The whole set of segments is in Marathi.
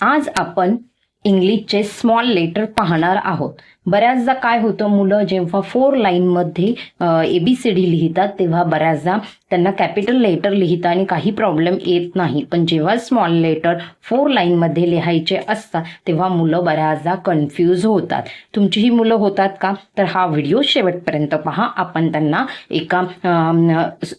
आज आपण इंग्लिशचे स्मॉल लेटर पाहणार आहोत. बऱ्याचदा काय होतं मुलं जेव्हा फोर लाईनमध्ये ए बी सी डी लिहितात तेव्हा बऱ्याचदा त्यांना कॅपिटल लेटर लिहिता आणि काही प्रॉब्लेम येत नाही. पण जेव्हा स्मॉल लेटर फोर लाईनमध्ये लिहायचे असतात तेव्हा मुलं बऱ्याचदा कन्फ्यूज होतात. तुमचीही मुलं होतात का? तर हा व्हिडिओ शेवटपर्यंत पहा. आपण त्यांना एका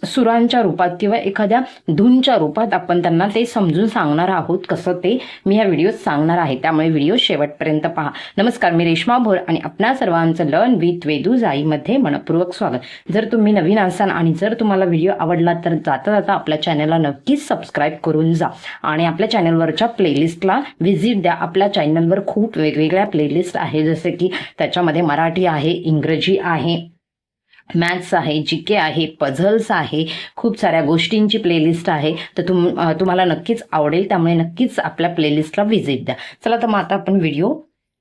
सुरांच्या रूपात किंवा एखाद्या धूनच्या रूपात आपण त्यांना ते समजून सांगणार आहोत. कसं ते मी ह्या व्हिडिओत सांगणार आहे. त्यामुळे व्हिडिओ शेवटपर्यंत पहा. नमस्कार मी रेश्मा भोर आणि आपणा सर्वांचं लर्न विथ वेदू जाईमध्ये मनपूर्वक स्वागत. जर तुम्ही नवीन असाल आणि जर तुम्हाला व्हिडिओ आवडला तर जाता जाता आपल्या चॅनलला नक्कीच सबस्क्राईब करून जा. आणि आपल्या चॅनलवरच्या प्लेलिस्टला व्हिजिट द्या. आपल्या चॅनलवर खूप वेगवेगळ्या प्लेलिस्ट आहे जसे की त्याच्यामध्ये मराठी आहे इंग्रजी आहे मॅथ्स आहे जी के आहे पझल्स आहे खूप साऱ्या गोष्टींची प्लेलिस्ट आहे. तर तुम तुम्हाला नक्कीच आवडेल. त्यामुळे नक्कीच आपल्या प्लेलिस्टला व्हिजिट द्या. चला तर मग आता आपण व्हिडिओ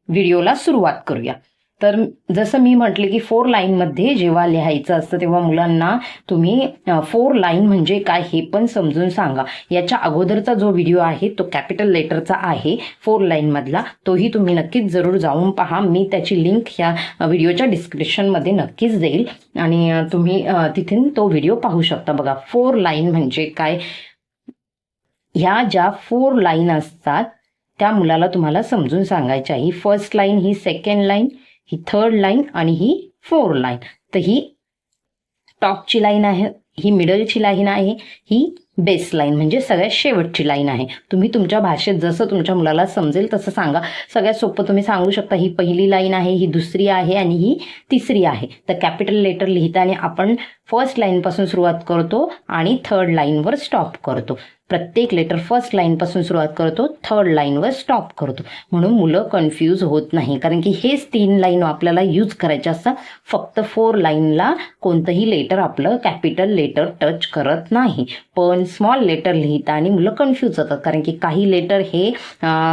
व्हिडिओला सुरुवात करूया. तर जसं मी म्हटले की फोर लाईनमध्ये जेव्हा लिहायचं असतं तेव्हा मुलांना तुम्ही फोर लाईन म्हणजे काय हे पण समजून सांगा. याच्या अगोदरचा जो व्हिडिओ आहे तो कॅपिटल लेटरचा आहे फोर लाईनमधला तोही तुम्ही नक्कीच जरूर जाऊन पहा. मी त्याची लिंक ह्या व्हिडिओच्या डिस्क्रिप्शनमध्ये नक्कीच देईल. आणि तुम्ही तिथून तो व्हिडिओ पाहू शकता बघा. फोर लाईन म्हणजे काय? ह्या ज्या फोर लाईन असतात त्या मुलाला तुम्हाला समजून सांगायच्या ही फर्स्ट लाईन ही सेकंड लाईन ही थर्ड लाईन आणि ही फोर लाईन तर ही टॉपची लाईन आहे ही मिडलची लाईन आहे ही बेस लाईन म्हणजे सगळ्यात शेवटची लाईन आहे. तुम्ही तुमच्या भाषेत जसं तुमच्या मुलाला समजेल तसं सांगा. सगळ्यात सोपं तुम्ही सांगू शकता ही पहिली लाईन आहे ही दुसरी आहे आणि ही तिसरी आहे. तर कॅपिटल लेटर लिहिताना आपण फर्स्ट लाईनपासून सुरुवात करतो आणि थर्ड लाईनवर स्टॉप करतो. प्रत्येक लेटर फर्स्ट लाईनपासून सुरुवात करतो थर्ड लाईनवर स्टॉप करतो. म्हणून मुलं कन्फ्यूज होत नाही. कारण की हेच तीन लाईन आपल्याला यूज करायचे असतात. फक्त फोर लाईनला कोणतंही लेटर आपलं कॅपिटल लेटर टच करत नाही. पण स्मॉल लेटर लिहिता आणि मुलं कन्फ्यूज होतात. कारण की काही लेटर हे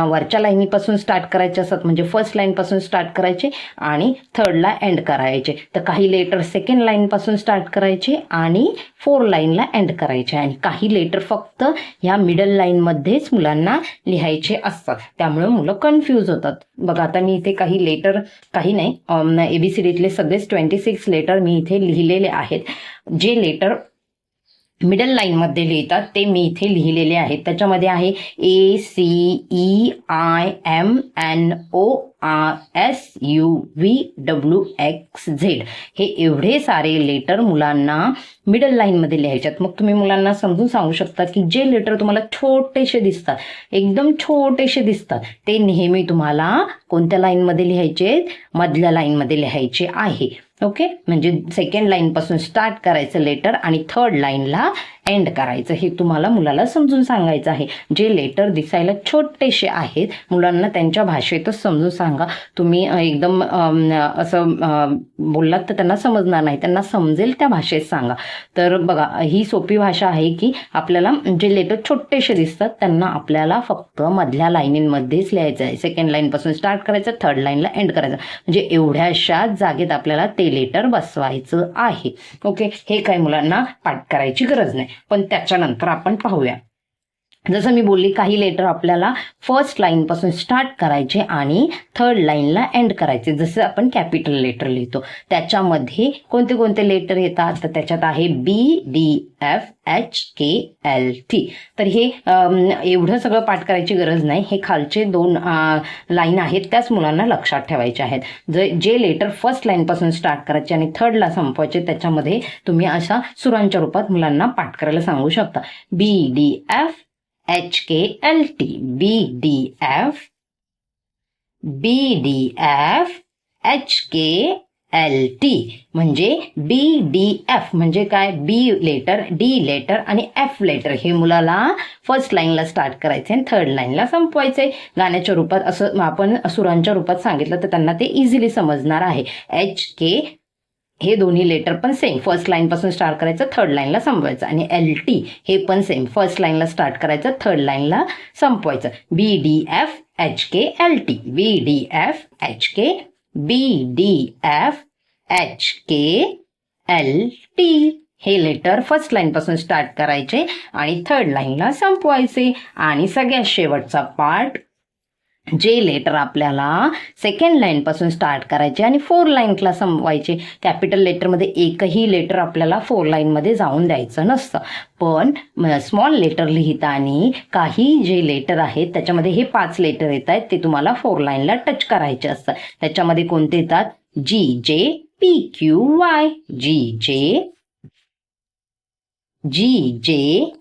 वरच्या लाईनीपासून स्टार्ट करायचे असतात. म्हणजे फर्स्ट लाईनपासून स्टार्ट करायचे आणि थर्डला एंड करायचे. तर काही लेटर सेकंड लाईनपासून स्टार्ट करायचे आणि फोर लाईनला एंड करायचे. आणि काही लेटर फक्त ह्या मिडल लाईनमध्येच मुलांना लिहायचे असतात. त्यामुळे मुलं कन्फ्यूज होतात. बघा आता मी इथे काही लेटर काही नाही एबीसीडीतले सगळेच ट्वेंटी सिक्स लेटर मी इथे लिहिलेले आहेत. जे लेटर मिडल लाईनमध्ये लिहितात ते मी इथे लिहिलेले आहेत. त्याच्यामध्ये आहे A C E I M N O R S U V W X Z हे एवढे सारे लेटर मुलांना मिडल लाईनमध्ये लिहायच्यात. मग तुम्ही मुलांना समजून सांगू शकता की जे लेटर तुम्हाला छोटेसे दिसतात एकदम छोटेसे दिसतात ते नेहमी तुम्हाला कोणत्या लाईनमध्ये लिहायचे? मधल्या लाईनमध्ये लिहायचे आहे. ओके म्हणजे सेकंड लाईनपासून स्टार्ट करायचं लेटर आणि थर्ड लाईनला एंड करायचं. हे तुम्हाला मुलाला समजून सांगायचं आहे. जे लेटर दिसायला छोटेसे आहेत मुलांना त्यांच्या भाषेतच समजून सांगा. तुम्ही एकदम असं बोललात तर त्यांना समजणार नाही. त्यांना समजेल त्या भाषेत सांगा. तर बघा ही सोपी भाषा आहे की आपल्याला जे लेटर छोटेसे दिसतात त्यांना आपल्याला फक्त मधल्या लाईनींमध्येच लिहायचं आहे. सेकंड लाईनपासून स्टार्ट करायचं थर्ड लाईनला एंड करायचं. म्हणजे एवढ्याशा जागेत आपल्याला ते लेटर बसवायचं आहे. ओके हे काही मुलांना पाठ करायची गरज नाही. पण त्याच्यानंतर आपण पाहूया. जसं मी बोलली काही लेटर आपल्याला फर्स्ट लाईनपासून स्टार्ट करायचे आणि थर्ड लाईनला एंड करायचे. जसं आपण कॅपिटल लेटर लिहितो. त्याच्यामध्ये कोणते कोणते लेटर येतात? तर त्याच्यात आहे B D F H K L T तर हे एवढं सगळं पाठ करायची गरज नाही. हे खालचे दोन लाईन आहेत. त्याच मुलांना लक्षात ठेवायचे आहेत. जे जे लेटर फर्स्ट लाईनपासून स्टार्ट करायचे आणि थर्डला संपवायचे त्याच्यामध्ये तुम्ही अशा सुरांच्या रूपात मुलांना पाठ करायला सांगू शकता. B D F H K L T B D F B D F H K L T म्हणजे बी डी एफ म्हणजे काय? बी लेटर डी लेटर आणि एफ लेटर हे मुलाला फर्स्ट लाईनला स्टार्ट करायचे आणि थर्ड लाईनला संपवायचे. गाण्याच्या रूपात असं आपण सुरांच्या रूपात सांगितलं तर त्यांना ते इझिली समजणार आहे. एच के हे दोन्ही लेटर पण सेम फर्स्ट लाईनपासून स्टार्ट करायचं थर्ड लाईनला संपवायचं. आणि एल टी हे पण सेम फर्स्ट लाईनला स्टार्ट करायचं थर्ड लाईनला संपवायचं. B D F H K L T B D F H K B D F H K L T हे लेटर फर्स्ट लाईनपासून स्टार्ट करायचे आणि थर्ड लाईनला संपवायचे. आणि सगळ्यात शेवटचा पार्ट जे लेटर आपल्याला सेकंड लाईनपासून स्टार्ट करायचे आणि फोर लाईनला संपवायचे कॅपिटल लेटरमध्ये एकही लेटर आपल्याला फोर लाईनमध्ये जाऊन द्यायचं नसतं. पण स्मॉल लेटर लिहिताना काही जे लेटर आहेत त्याच्यामध्ये हे पाच लेटर येत आहेत ते तुम्हाला फोर लाईनला टच करायचे असतात त्याच्यामध्ये कोणते येतात? जी J P Q Y G J G J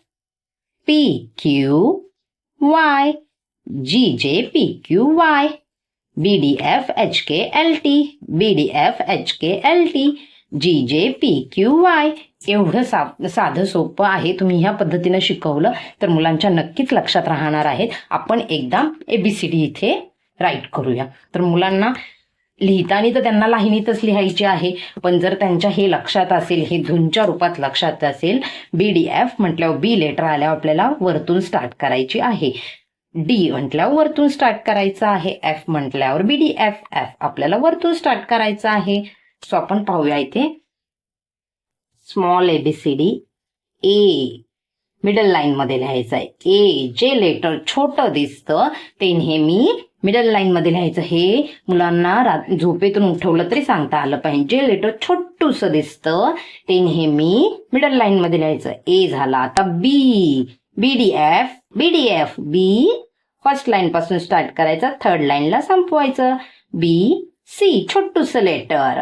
P Q Y G J P Q Y B D F H K L T B D F H K L T G J P Q Y एवढं सा साधं सोपं आहे. तुम्ही ह्या पद्धतीनं शिकवलं तर मुलांच्या नक्कीच लक्षात राहणार आहेत. आपण एकदा ए बी सी डी इथे राईट करूया. तर मुलांना लिहिताना तर त्यांना लाहिनीतच लिहायची आहे. पण जर त्यांच्या हे लक्षात असेल हे धुनच्या रूपात लक्षात असेल बी डी एफ म्हटल्यावर बी लेटर आल्यावर आपल्याला वरतून स्टार्ट करायची आहे. डी म्हटल्यावर वरतून स्टार्ट करायचं आहे. एफ म्हटल्यावर बी डी एफ एफ आपल्याला वरतून स्टार्ट करायचं आहे. सो आपण पाहूया इथे. Small A B C D A middle line मध्ये लिहायचं आहे. ए जे लेटर छोटं दिसतं ते नेहमी मिडल लाईन मध्ये लिहायचं. हे मुलांना झोपेतून उठवलं तरी सांगता आलं पाहिजे. जे लेटर छोटूस दिसतं ते नेहमी मिडल लाईन मध्ये लिहायचं. ए झाला आता B B D F B D F B first line पासून स्टार्ट करायचं थर्ड लाईनला संपवायचं. बी सी छोटूस लेटर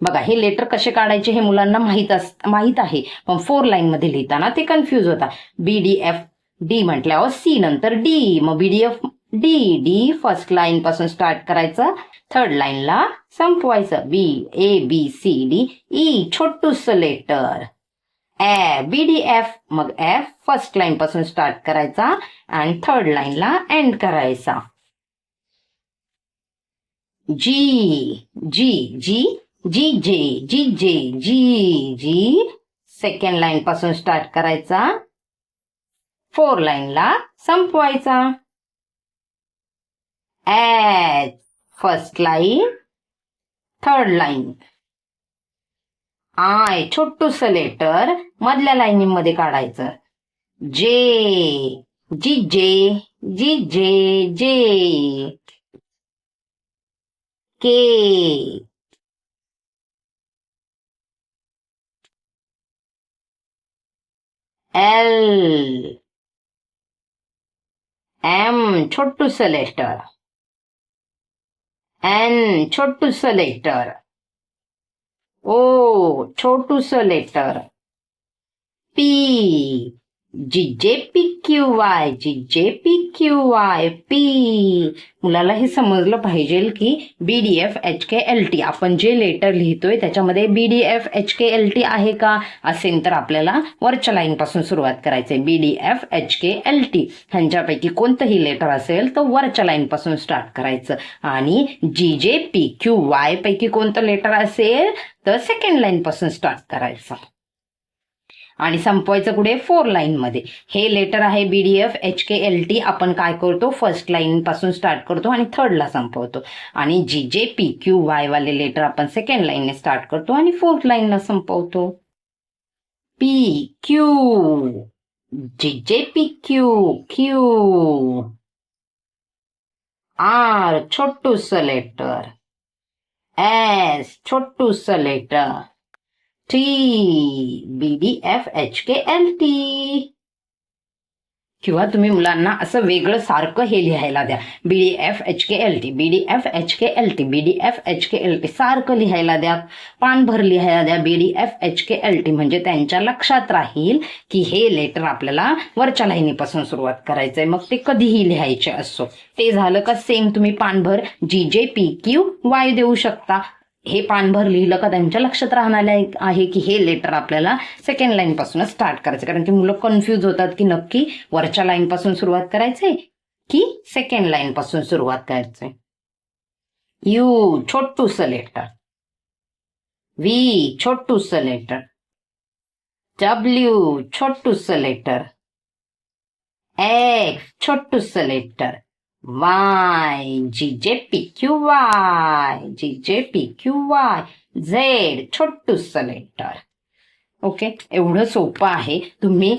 बघा हे लेटर कसे काढायचे हे मुलांना माहीत अस माहीत आहे. पण फोर लाईन मध्ये लिहिताना ते कन्फ्यूज होता बी डी एफ डी म्हटल्यावर सी नंतर डी मग B D F D D first line पासून स्टार्ट करायचं थर्ड लाईनला संपवायचं. B A B C D E छोटूस letter A B D F मग एफ फर्स्ट लाईन पासून स्टार्ट करायचा आणि थर्ड लाईनला एंड करायचा. जी जी जी G J G J G G second line पासून स्टार्ट करायचा. फोर लाईनला संपवायचा. H first line third line I छोटूस letter मधल्या लाईनीमध्ये काढायचं. J G J G J J. K. L. M छोटूस letter N छोटूस letter O छोटूस letter P P Q Y G J P. Q Y P मुलाला हे समजलं पाहिजे की B D F H K L T आपण जे लेटर लिहितोय त्याच्यामध्ये B D F H K L T आहे का? असेल तर आपल्याला वरच्या लाईन पासून सुरुवात करायचंय. B D F H K L T ह्यांच्यापैकी कोणतंही लेटर असेल तर वरच्या लाईनपासून स्टार्ट करायचं. आणि G J P Q Y पैकी कोणतं लेटर असेल तर सेकंड लाईन पासून स्टार्ट करायचं. आणि संपवायचं कुठे? फोर लाईनमध्ये हे लेटर आहे B D F H K L T आपण काय करतो? फर्स्ट लाईन पासून स्टार्ट करतो आणि थर्डला संपवतो. आणि G J P Q Y वाले लेटर आपण सेकंड लाईनने स्टार्ट करतो आणि फोर्थ लाईनला संपवतो. P Q G J P Q Q R छोटूस letter S छोटूस letter T B D F H K L T किंवा तुम्ही मुलांना असं वेगळं सारखं हे लिहायला द्या. B D F H K L T B D F H K L T B D F H K L T सारखं लिहायला द्या. पानभर लिहायला द्या. B D F H K L T म्हणजे त्यांच्या लक्षात राहील की हे लेटर आपल्याला वरच्या लाईनीपासून सुरुवात करायचंय. मग ते कधीही लिहायचे असो. ते झालं का सेम तुम्ही पानभर जी जे पी क्यू वाय देऊ शकता. हे पानभर लिहिलं का त्यांच्या लक्षात राहणार आहे की हे लेटर आपल्याला सेकंड लाईनपासूनच स्टार्ट करायचं कारण की मुलं कन्फ्यूज होतात की नक्की वरच्या लाईनपासून सुरुवात करायचंय की सेकंड लाईनपासून सुरुवात करायचंय. यू छोटूस लेटर व्ही स लेटर डब्ल्यू छोटूस letter X छोटूस letter Y G J P, Q, Y G J P Q Y Z छोटूस लेटर ओके? एवढं सोपं आहे. तुम्ही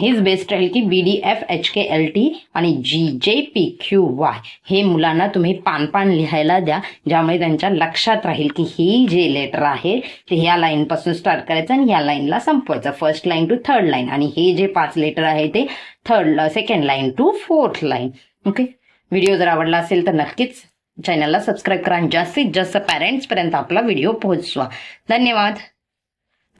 हेच बेस्ट राहील की B D F H K L T आणि G J P Q Y. हे मुलांना तुम्ही पान पान लिहायला द्या ज्यामुळे त्यांच्या लक्षात राहील की ही जे लेटर आहे ते ह्या लाईनपासून स्टार्ट करायचं आणि ह्या लाईनला संपवायचं. First line to third line आणि हे जे पाच लेटर आहे ते third second line to fourth line okay? Video जर आवडला असेल तर नक्कीच चॅनलला सबस्क्राईब करा आणि जास्तीत जास्त पॅरेंट्सपर्यंत आपला व्हिडिओ पोहोचवा. धन्यवाद.